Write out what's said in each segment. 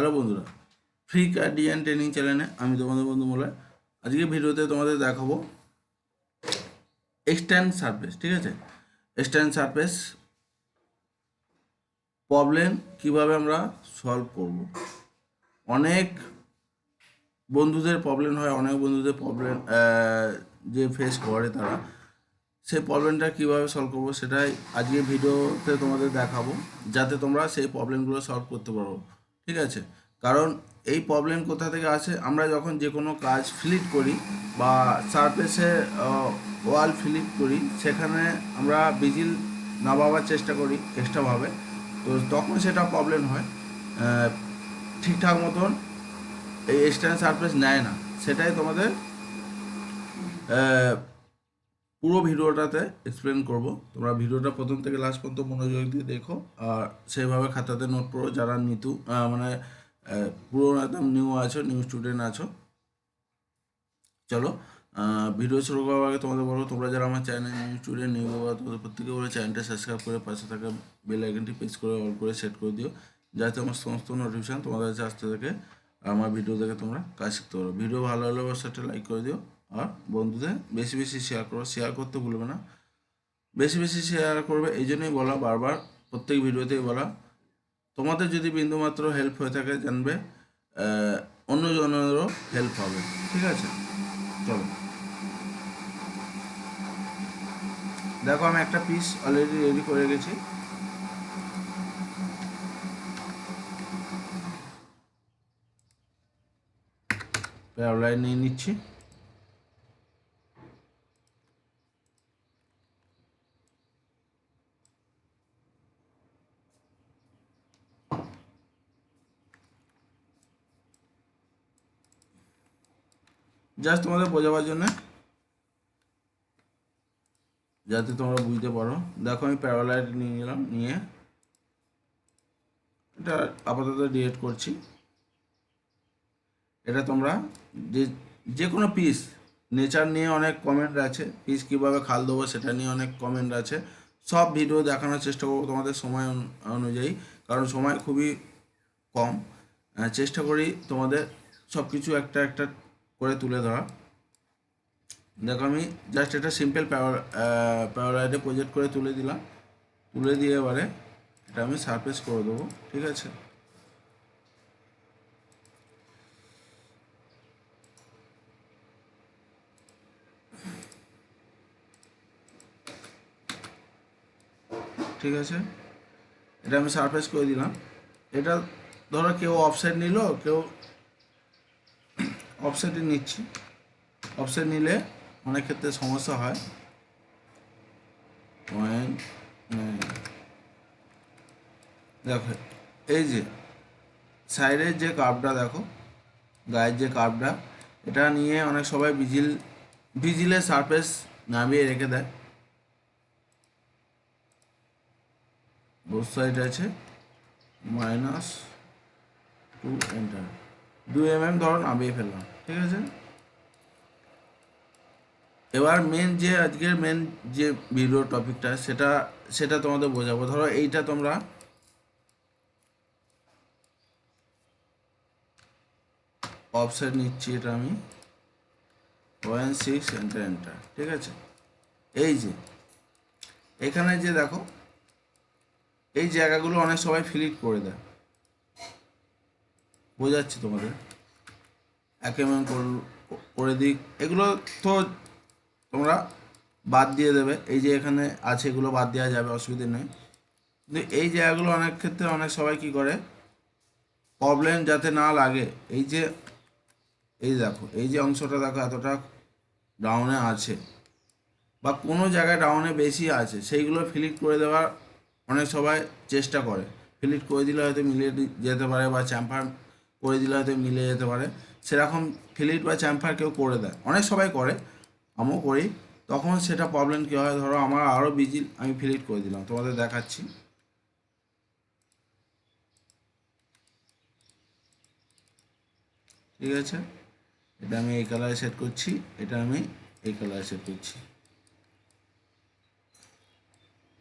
Hello বন্ধুরা free guardian training চ্যানেলে আমি তোমাদের বন্ধু মোলা আজকে ভিডিওতে তোমাদের দেখাবো এক্সট্যান্ড সারফেস ঠিক আছে? এক্সট্যান্ড সারফেস প্রবলেম কীভাবে আমরা সলভ করব? অনেক বন্ধুদের প্রবলেম হয়, অনেক বন্ধুদের প্রবলেম যে ফেস করে তারা। সেই প্রবলেমটা কীভাবে সলভ করব সেটাই আজকে ভিডিওতে তোমাদের দেখাবো, যাতে তোমরা সেই প্রবলেমগুলো সলভ করতে পারো। ঠিক আছে? কারণ এই প্রবলেম কোথা থেকে আসে? আমরা যখন যে কোনো কাজ ফিলিট করি বা সারফেসে ওয়াল ফিলিট করি, সেখানে আমরা বিজিল না নামাবার চেষ্টা করি এক্সট্রাভাবে তো তখন সেটা প্রবলেম হয়। ঠিকঠাক মতন এই এক্সটেন্ড সারফেস নেয় না। সেটাই তোমাদের পুরো ভিডিওটাতে এক্সপ্লেন করব। তোমরা ভিডিওটা প্রথম থেকে লাস্ট পর্যন্ত মনোযোগ দিয়ে দেখো। আর সেইভাবে খাতাতে নোট করো যারা নিতু মানে পুরো একদম নিউ আছো নিউ স্টুডেন্ট আছো। চলো ভিডিও শুরু করার আগে তোমাদের বলো, তোমরা যারা আমার চ্যানেল নিউ স্টুডেন্ট নিউ বাবা, তোমাদের প্রত্যেকে বলে চ্যানেলটা সাবস্ক্রাইব করে পাশে থাকা বেল আইকনটি প্রেস করে অল করে সেট করে দিও। যাতে আমার সমস্ত নোটিফিকেশান তোমাদের কাছে আসতে থাকে, আমার ভিডিও দেখে তোমরা কাজ শিখতে পারো। ভিডিও ভালো হলে অবশ্যই লাইক করে দিও। আর বন্ধুদের বেশি বেশি শেয়ার করো শেয়ার করতে ভুলবে না। বেশি বেশি শেয়ার করবে, এই জন্যই বলা বারবার, প্রত্যেক ভিডিওতেই বলা। তোমাদের যদি বিন্দুমাত্র হেল্প হয়ে থাকে, জানবে অন্যজনেরও হেল্প হবে, ঠিক আছে? চলো। দেখো, আমি একটা পিস অলরেডি রেডি করে গেছি প্যারালাইন নিয়ে নিচ্ছি। জাস্ট তোমাদের বোঝাবার জন্য। যাতে তোমরা বুঝতে পারো। দেখো আমি প্যারালাইট নিয়ে নিলাম, নিয়ে এটা আপাতত ডিলেট করছি। এটা তোমরা যে যে কোনো পিস নেচার নিয়ে অনেক কমেন্ট আছে। পিস কীভাবে খাল দেবো সেটা নিয়ে অনেক কমেন্ট আছে। সব ভিডিও দেখানোর চেষ্টা করব তোমাদের সময় অনু- অনুযায়ী। কারণ সময় খুবই কম। চেষ্টা করি তোমাদের সব কিছু একটা একটা করে তুলে ধরা। দেখো আমি জাস্ট এটা সিম্পল পাওয়ার পাওয়ার প্রজেক্ট করে তুলে দিলাম। তুলে দিয়ে এবারে এটা আমি সারফেস করে দেবো, ঠিক আছে? ঠিক আছে? এটা আমি সারফেস করে দিলাম। এটা ধরো কেউ অফসাইড নিল, কেউ অফসাইডে নিচ্ছি। অফসাইড নিলে অনেক ক্ষেত্রে সমস্যা হয়। দেখো, এই যে সাইডের যে কার্ভটা দেখো, গায়ের যে কার্ভটা এটা নিয়ে অনেক সবাই বিজিল বিজিলের সারফেস নামিয়ে রেখে দেয়। বোথ সাইড আছে। মাইনাস টু এন্টার দু এম এম ধরো নামিয়ে ফেললাম। ঠিক আছে? এবার মেন যে আজকের মেন যে ভিডিও টপিকটা সেটা সেটা তোমাদের বোঝাবো। ধরো, এইটা তোমরা অফসাইড নিচ্ছি, এটা আমি। ওয়ান সিক্স এন্টার এন্টার ঠিক আছে? এই যে, এখানে যে দেখো, এই জায়গাগুলো অনেক সবাই ফিলিট করে দেয়। বোঝাচ্ছি তোমাদের? এক এম এম করে দিক। এগুলো তো তোমরা বাদ দিয়ে দেবে। এই যে এখানে আছে, এগুলো বাদ দেওয়া যাবে, অসুবিধে নেই। কিন্তু এই জায়গাগুলো অনেক ক্ষেত্রে অনেক সবাই কি করে? প্রবলেম যাতে না লাগে। এই যে, এই দেখো, এই যে অংশটা দেখো, এতটা ডাউনে আছে। বা কোনো জায়গায় ডাউনে বেশি আছে, সেইগুলো ফিলিট করে দেওয়ার অনেক সবাই চেষ্টা করে। ফিলিট করে দিলে হয়তো মিলিয়ে যেতে পারে বা চ্যাম্পার করে দিলে হয়তো মিলে যেতে পারে। সেরকম ফিলিট বা চ্যাম্পার কেউ করে দেয়। অনেক সবাই করে, আমিও করি। তখন সেটা প্রবলেম কী হয়? ধরো আমার আরও বিজি আমি ফিলিট করে দিলাম। তোমাদের দেখাচ্ছি। ঠিক আছে? এটা আমি এই কালারে সেট করছি, এটা আমি এই কালারে সেট করছি।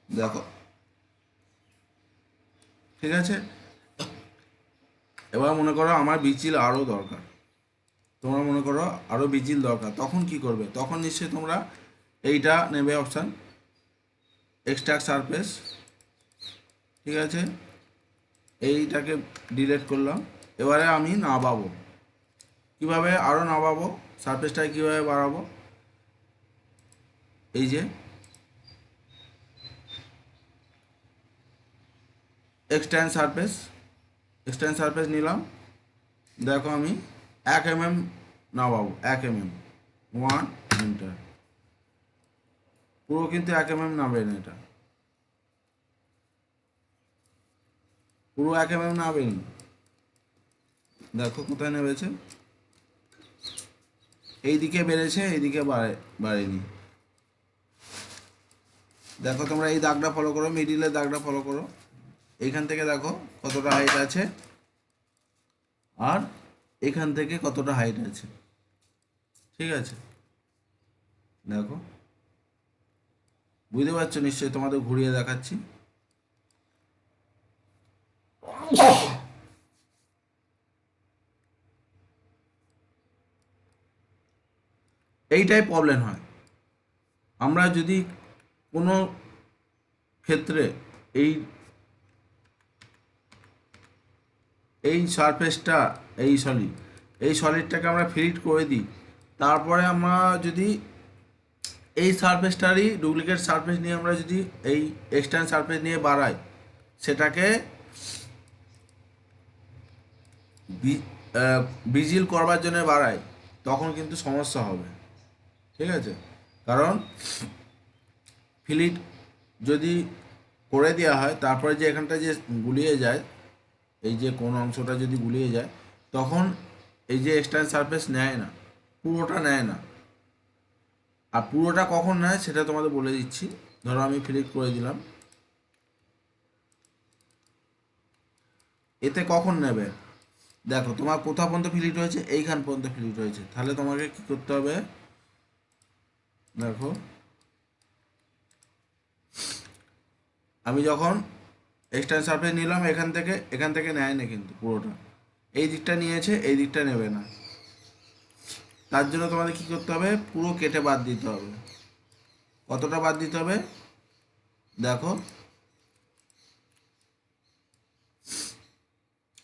দেখো। ঠিক আছে? এবার মনে করো আমার বিচিল আরও দরকার। তোমরা মনে করো আরও বিচিল দরকার। তখন কি করবে? তখন নিশ্চয়ই তোমরা এইটা নেবে অপশান এক্সট্রাক্ট সারফেস ঠিক আছে? এইটাকে ডিলিট করলাম। এবারে আমি নাবাবো কীভাবে আরও না নাবাবো সারফেসটাকে কীভাবে বাড়াবো? এই যে এক্সটেন্ড সারফেস এক্সটেন্ড সারফেস নিলাম। দেখো আমি এক এম এম নামাবো এক এম এম ওয়ান এন্টার পুরো কিন্তু এক এম এম নামবে না এটা। পুরো এক এম এম নামেনি দেখো কোথায় নেমেছে। এইদিকে বেড়েছে, এইদিকে বাড়ে বাড়েনি। দেখো তোমরা এই দাগটা ফলো করো মিডিলের দাগটা ফলো করো। এইখান থেকে দেখো কতটা হাইট আছে। আর এখান থেকে কতটা হাইট আছে। ঠিক আছে? দেখো। বুঝতে পারছ নিশ্চয়ই তোমাদের ঘুরিয়ে দেখাচ্ছি। এইটাই প্রবলেম হয়। আমরা যদি কোনো ক্ষেত্রে এই এই সারফেসটা এই সলিড এই সলিডটাকে আমরা ফিলিট করে দিই। তারপরে আমরা যদি এই সারফেসটারই ডুপ্লিকেট সারফেস নিয়ে আমরা যদি এই এক্সটার্ন সারফেস নিয়ে বাড়াই, সেটাকে ভিজিল করবার জন্য বাড়াই, তখন কিন্তু সমস্যা হবে। ঠিক আছে? কারণ ফিলিট যদি করে দেওয়া হয়, তারপরে যে এখানটা যে গুলিয়ে যায় এই যে কোন অংশটা যদি গুলিয়ে যায়, তখন এই যে এক্সটার্ন সারফেস নেয় না, পুরোটা নেয় না। আর পুরোটা কখন নেয় সেটা তোমাদের বলে দিচ্ছি। ধরো আমি ফিলিট করে দিলাম। এতে কখন নেবে? দেখো, তোমার কোথা পর্যন্ত ফিলিট হয়েছে, এইখান পর্যন্ত ফিলিট হয়েছে। তাহলে তোমাকে কি করতে হবে? দেখো। আমি যখন এক্সটার্ন সারফেস নিলাম, এখান থেকে এখান থেকে নেয় না কিন্তু পুরোটা। এই দিকটা নিয়েছে, এই দিকটা নেবে না। তার জন্য তোমাদের কি করতে হবে? পুরো কেটে বাদ দিতে হবে। কতটা বাদ দিতে হবে? দেখো।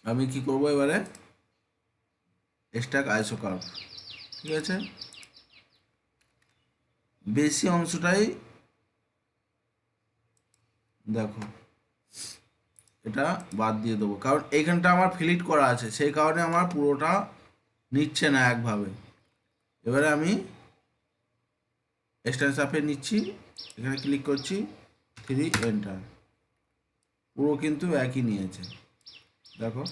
আমি কি করব এবারে? এক্সট্রাক আইসো কার্ভ ঠিক আছে? বেশি অংশটাই দেখো। এটা বাদ দিয়ে দেবো। কারণ এইখানটা আমার ফিলিট করা আছে, সেই কারণে আমার পুরোটা নিচ্ছে না একভাবে। এবারে আমি এক্সটেন্স সাফে নিচ্ছি, এখানে ক্লিক করছি থ্রি এন্টার পুরো কিন্তু একই নিয়েছে। দেখো,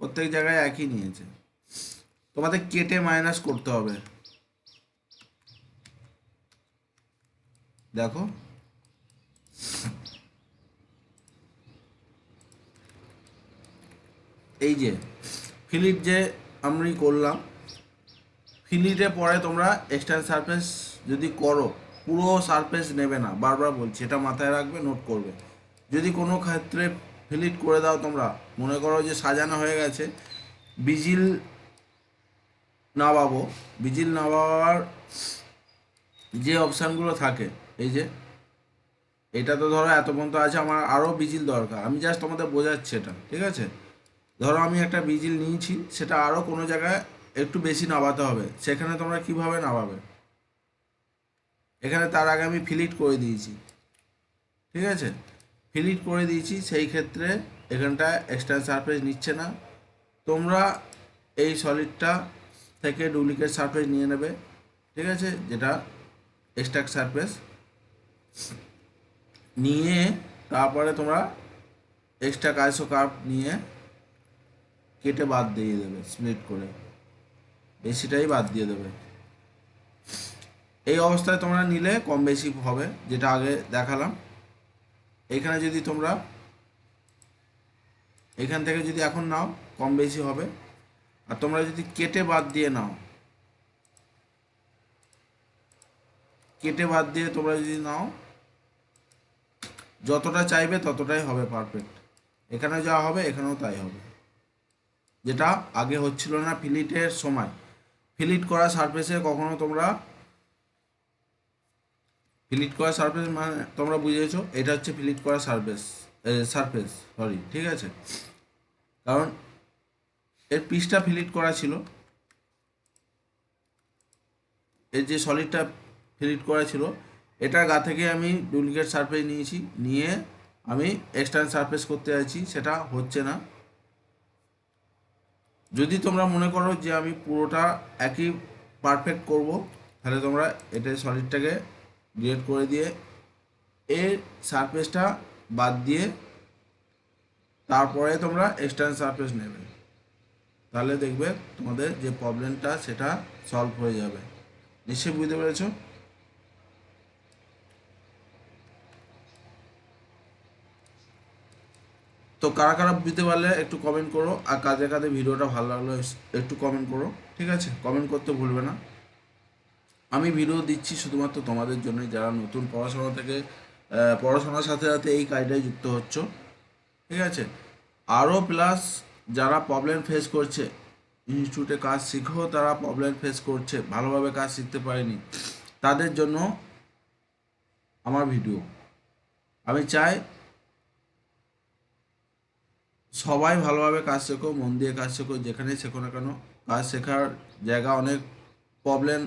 প্রত্যেক জায়গায় একই নিয়েছে। তোমাদের কেটে মাইনাস করতে হবে। দেখো এই যে, ফিলিট যে আমি করলাম, ফিলিটে পরে তোমরা এক্সটার্ন সারফেস যদি করো, পুরো সারফেস নেবে না, বারবার বলছি, এটা মাথায় রাখবে নোট করবে। যদি কোনো ক্ষেত্রে ফিলিট করে দাও তোমরা, মনে করো যে সাজানো হয়ে গেছে, বিজিল না নামাবো, বিজিল নামাবার যে অপশানগুলো থাকে, এই যে, এটা তো ধরো এত পর্যন্ত আছে, আমার আরও বিজিল দরকার, আমি জাস্ট তোমাদের বোঝাচ্ছি এটা, ঠিক আছে? ধরো আমি একটা বিজিল নিয়েছি, সেটা আরও কোনো জায়গায় একটু বেশি নামাতে হবে। সেখানে তোমরা কীভাবে নামাবে? এখানে তার আগে আমি ফিলিট করে দিয়েছি। ঠিক আছে? ফিলিট করে দিয়েছি, সেই ক্ষেত্রে এখানটা এক্সট্রা সারফেস নিচ্ছে না। তোমরা এই সলিডটা থেকে ডুপ্লিকেট সারফেস নিয়ে নেবে। ঠিক আছে? যেটা এক্সট্রাক্ট সারফেস নিয়ে তারপরে তোমরা এক্সট্রা কাইসো কার্ভ নিয়ে কেটে বাদ দিয়ে দেবে স্প্লিট করে। বেশিটাই বাদ দিয়ে দেবে। এই অবস্থায় তোমরা নিলে কম বেশি হবে, যেটা আগে দেখালাম। এখানে যদি তোমরা, এখান থেকে যদি এখন নাও, কম বেশি হবে। আর তোমরা যদি কেটে বাদ দিয়ে নাও, কেটে বাদ দিয়ে তোমরা যদি নাও, যতটা চাইবে ততটাই হবে পারফেক্ট এখানে যা হবে, এখানেও তাই হবে। যেটা আগে হচ্ছিল না ফিলিটের সময়। ফিলিট করা সারফেসে কখনো তোমরা ফিলিট করা সারফেস মানে তোমরা বুঝেছ? এটা হচ্ছে ফিলিট করা সারফেস সারফেস সরি ঠিক আছে? কারণ এর পিসটা ফিলিট করা ছিল। এর যে সলিডটা ফিলিট করা ছিল, এটার গা থেকে আমি ডুপ্লিকেট সারফেস নিয়েছি। নিয়ে আমি এক্সটার্ন সারফেস করতে যাচ্ছি, সেটা হচ্ছে না। যদি তোমরা মনে করো যে আমি পুরোটা একই পারফেক্ট করব, তাহলে তোমরা এটা সলিডটাকে ডিলেট করে দিয়ে এর সারফেসটা বাদ দিয়ে তারপরে তোমরা এক্সটার্ন সারফেস নেবে। তাহলে দেখবে তোমাদের যে প্রবলেমটা সেটা সলভ হয়ে যাবে। নিশ্চয়ই বুঝতে পেরেছ? তো কারা কারা বুঝতে পারলে একটু কমেন্ট করো, আর কাজে কাজে ভিডিওটা ভালো লাগল একটু কমেন্ট করো, ঠিক আছে? কমেন্ট করতে ভুলবে না। আমি ভিডিও দিচ্ছি শুধুমাত্র তোমাদের জন্যই, যারা নতুন পড়াশোনা থেকে পড়াশোনার সাথে সাথে এই কাজটায় যুক্ত হচ্ছ, ঠিক আছে? আরও প্লাস যারা প্রবলেম ফেস করছে ইনস্টিটিউটে কাজ শিখেও তারা প্রবলেম ফেস করছে, ভালোভাবে কাজ শিখতে পারেনি, তাদের জন্য আমার ভিডিও আমি চাই সবাই ভালোভাবে কাজ শেখো, মন দিয়ে কাজ শেখো, যেখানেই শেখো না কেন, কাজ শেখার জায়গা অনেক প্রবলেম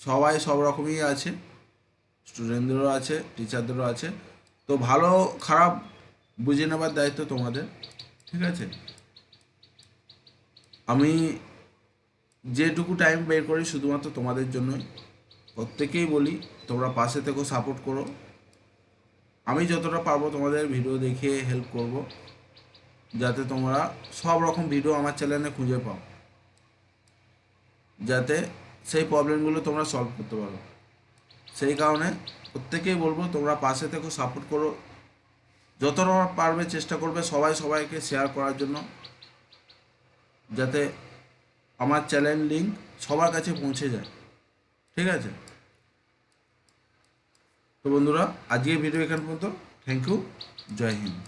সবাই সব রকমই আছে স্টুডেন্টদেরও আছে টিচারদেরও আছে। তো ভালো, খারাপ বুঝে নেবার দায়িত্ব তোমাদের, ঠিক আছে? আমি যেটুকু টাইম বের করি শুধুমাত্র তোমাদের জন্যই। প্রত্যেকেই বলি, তোমরা পাশে থেকেও সাপোর্ট করো। আমি যতটা পারব তোমাদের ভিডিও দেখিয়ে হেল্প করব, যাতে তোমরা সব রকম ভিডিও আমার চ্যানেলে খুঁজে পাও। যাতে সেই প্রবলেমগুলো তোমরা সলভ করতে পারো। সেই কারণে প্রত্যেকেই বলব, তোমরা পাশে থেকেও সাপোর্ট করো। যতটা পারবে চেষ্টা করবে সবাই সবাইকে শেয়ার করার জন্য। যাতে আমার চ্যানেল লিঙ্ক সবার কাছে পৌঁছে যায়। ঠিক আছে? তো বন্ধুরা আজকে ভিডিও এখান পর্যন্ত। থ্যাংক ইউ জয় হিন্দ।